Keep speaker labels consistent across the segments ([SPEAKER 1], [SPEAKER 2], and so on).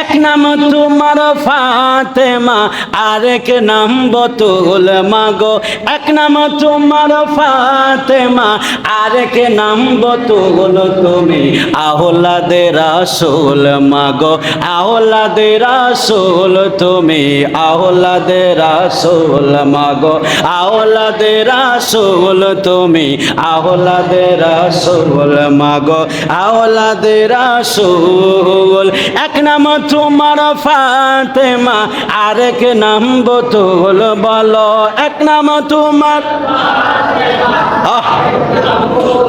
[SPEAKER 1] এক নাম তোমার ফাতেমা, আরেক নাম বতুল মাগো। এক নাম তোমার ফাতেমা, আরেক নাম বতুল তুমি। আহলাদে রাসূল মাগো আহলাদে রাসূল তুমি। আহলাদে রাসূল মাগো আহলাদে রাসূল তুমি। আহলাদে রাসূল মাগো আহলাদে রাসূল। এক নাম তোমার ফাতেমা, আরেক নাম বতুল বলো। এক নাম তোমার।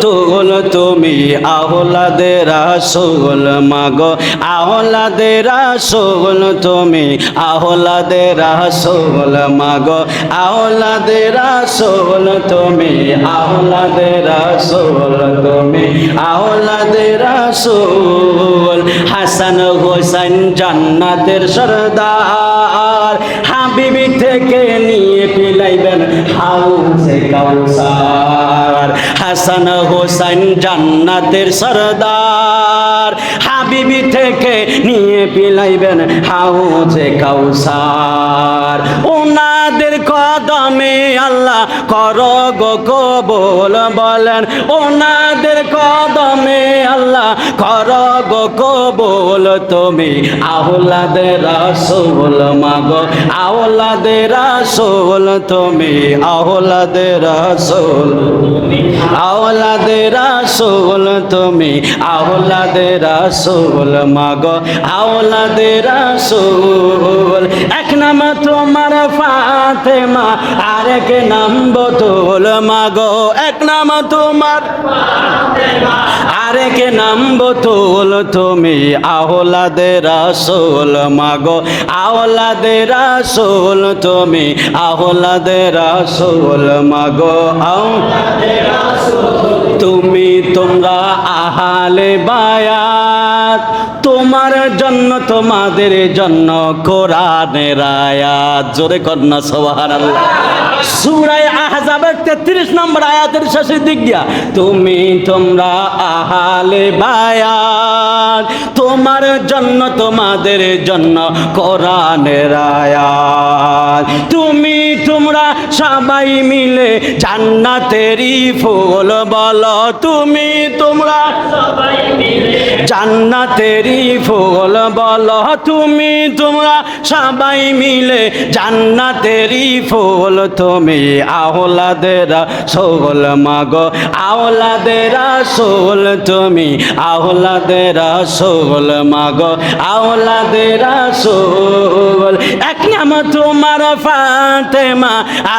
[SPEAKER 1] তুল তুমি আহলাদে রাসূল মাগো। আহলাদে রাসূল তুমি আহলাদে রাসূল মাগো। আহলাদে রাসূল তুমি আহলাদে রাসূল তুমি আহলাদে রাসূল। হাসান হোসেন জান্নাতের সরদার। হাবিবি থেকে নিয়ে পিলাইবেন হাউসে কাউসার। হাসান হোসেন জান্নাতের সরদার। হাবিবি থেকে নিয়ে পিলাইবেন হাউসে কাউসার। ওনাদের কদমে আল্লাহ কর গো কবুল বলেন। ওনাদের কদমে আল্লাহ কর গো কবুল। তুমি আহলাদের রাসূল, মাগো। আহলাদের রাসূল, তুমি আহলাদের রাসূল। আহলাদের রাসূল, তুমি আহলাদের রাসূল, মাগো। আহলাদের রাসূল। এক নাম তোমার ফাতেমা, আরেক নাম বতুল মাগো। এক নাম তোমার, আরেক নাম বতুল তুমি। আহলাদে রাসূল মাগো আহলাদে রাসূল তুমি। আহলাদে রাসূল মাগো আও তুমি। তোমরা আহালে বায়াত তোমার জন্য, তোমাদের জন্য কোরআনের আয়াত। জোরে কন্যা, সুবহানাল্লাহ। সূরা আহজাবের 33 নম্বর আয়াতের শেষের দিক দিয়া, তুমি তোমরা আহালে বায়াত, তোমার জন্য, তোমাদের জন্য কোরআনের আয়াত। তুমি সবাই মিলে জান্নাতেরই ফুল বলো তুমি, তোমরা। সবাই মিলে জান্নাতেরই ফুল বলো তুমি, তোমরা। সবাই মিলে জান্নাতেরই ফুল তুমি আহলাদের সোল মাগো। আহলাদের সোল তুমি আহলাদের সোল মাগো। আহলাদের সোল এক নাম তোমার ফাতেমা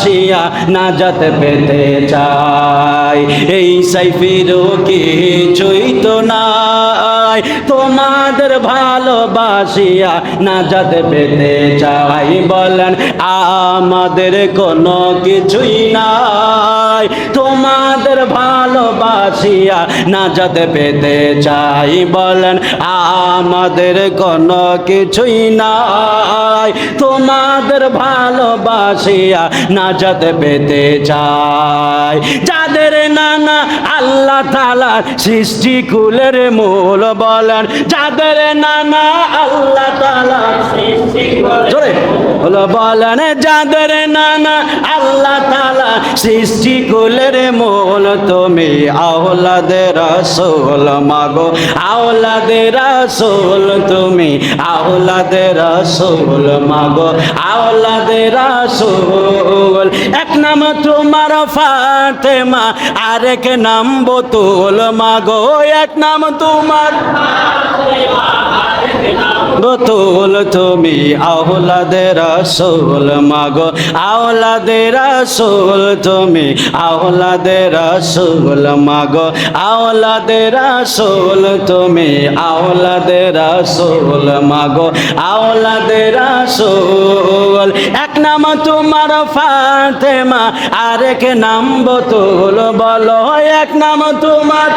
[SPEAKER 1] ভালোবাসিয়া নাজাত পেতে চাই। এই সাইফিরও কিছুই তো চৈতো নাই তোমাদের ভালোবাসিয়া নাজাত পেতে চাই বলেন, আমাদের কোনো কিছুই নাই। তোমাদের ভালোবাসিয়া নাজাত পেতে চাই বলেন, আমাদের কোনো কিছুই নাই। তোমাদের ভালোবাসিয়া নাজাত পেতে চাই। যাদের নানা আল্লাহ তালা সৃষ্টি কুলের মূল বলেন যাদের নানা আল্লাহ তালা জোরে। হলো বলেন যাদের নানা আল্লাহ তালা সৃষ্টি কুলের মূল তুমি আহলাদের রসুল মাগো। আহলাদের রসুল তুমি আহলাদের রসুল মাগো। আহলাদের রসুল এক নাম তোমার ফাতেমা, আরেক নাম বতুল মাগো, এক নাম তোমার বতুল, তুমি আহলাদের রসুল মাগো আহলাদের রসুল, তুমি আহলাদের রসুল মাগো আহলাদের রসুল, তুমি আহলাদের রসুল মাগো আহলাদের রসুল, এক নাম তোমার ফাতেমা, আরেক নাম বতুল বলো, এক নাম তোমার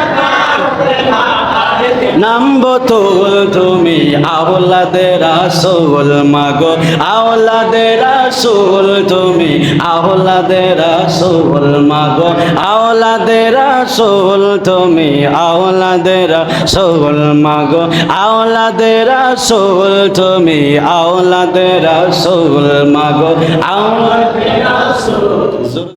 [SPEAKER 1] নাম বতুল, তুমি আহ্লাদের আসল মাগো আহ্লাদের আসল তুমি আহ্লাদের আসল মাগো আহ্লাদের আসল তুমি আহ্লাদের আসল মাগো আহ্লাদের আসল তুমি আহ্লাদের আসল মাগো আসল